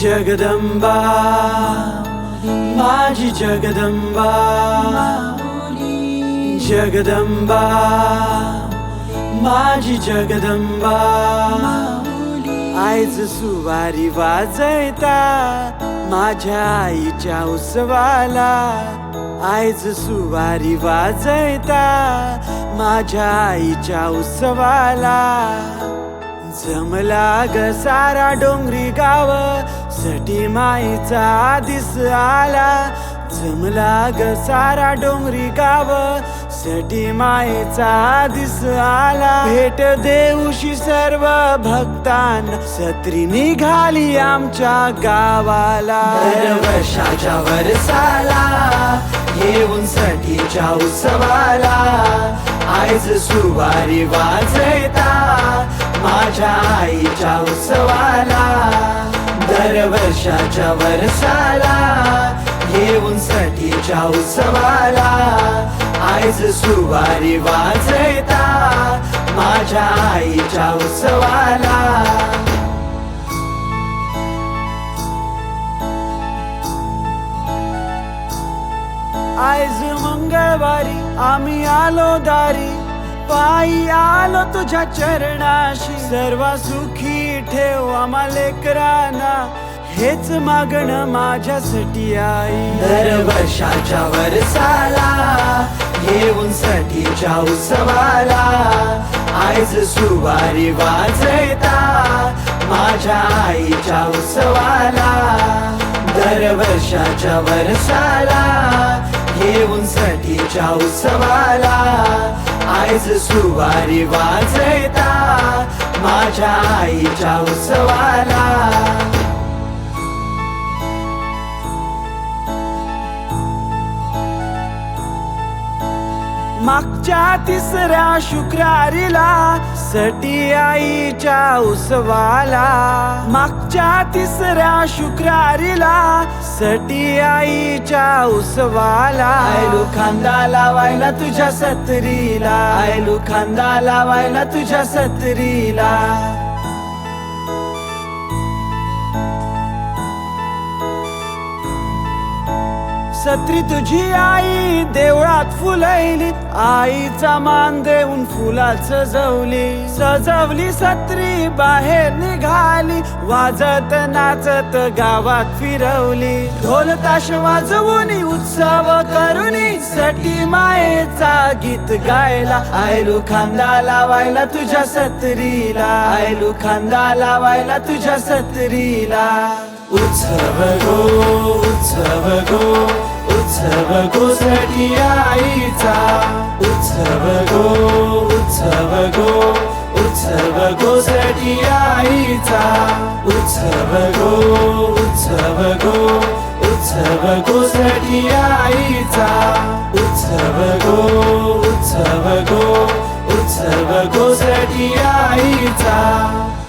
जगदंबा माझी जगदंबा जगदंबा माझी जगदंबा आईच सुवारी वाजयता माझ्या आईच्या उत्सवाला आईच सुवारी वाजयता माझ्या आईच्या उत्सवाला जमला ग सारा डोंगरी गाव सटी माईचा दिस आला. जमला ग सारा डोंगरी गाव सटी माईचा दिस आला. भेट देऊशी सर्व भक्तान सत्री निघाली आमच्या गावाला. वर्षाच्या वर्षाला येऊन सटीच्या उत्सवाला. आईच सुवारी वाजयता माझ्या आईच्या उत्सवाला. वर्षाच्या वर्षाला येऊन साठीच्या उत्सवाला. आईच सुवारी वाजयता माझ्या आईच्या उत्सवाला. आज मंगळवारी आम्ही आलो दारी. पायी आलो तुझ्या चरणाशी. सर्व सुखी ठेव आम्हा लेकरांना. हेच मागणं माझ्यासाठी आई. दर वर्षाच्या वरसाला घेऊन सटीच्या उत्सवाला आईज सुवारी वाजयता माझ्या आईच्या उत्सवाला. दर वर्षाच्या वरसाला घेऊन सटीच्या उत्सवाला आईज सुवारी वाजयता माझ्या आईच्या उत्सवाला. मागच्या तिसऱ्या शुक्रारीला सटी आईच्या उसवाला. मागच्या तिसऱ्या शुक्रारीला सटी आईच्या उसवाला. आयलू खांदा लावायला तुझ्या सत्रीला. आयलू खांदा लावायला तुझ्या सत्रीला. सत्री तुझी आई देवळात फुलैली आईचा मान देऊन फुलात सजवली सजवली सत्री बाहेर निघाली. वाजत नाचत गावात फिरवली. ढोल ताश वाजवून उत्सव करुनी सटी मायेचा गीत गायला. आयलू खांदा लावायला तुझ्या सत्रीला. आयलू खांदा लावायला तुझ्या सत्रीला. उत्सव गो उत्सव गो. उत्सवको साठी आईचा उत्सवको उत्सवको उत्सवको साठी आईचा उत्सवको उत्सवको उत्सवको साठी आईचा उत्सवको उत्सवको उत्सवको साठी आईचा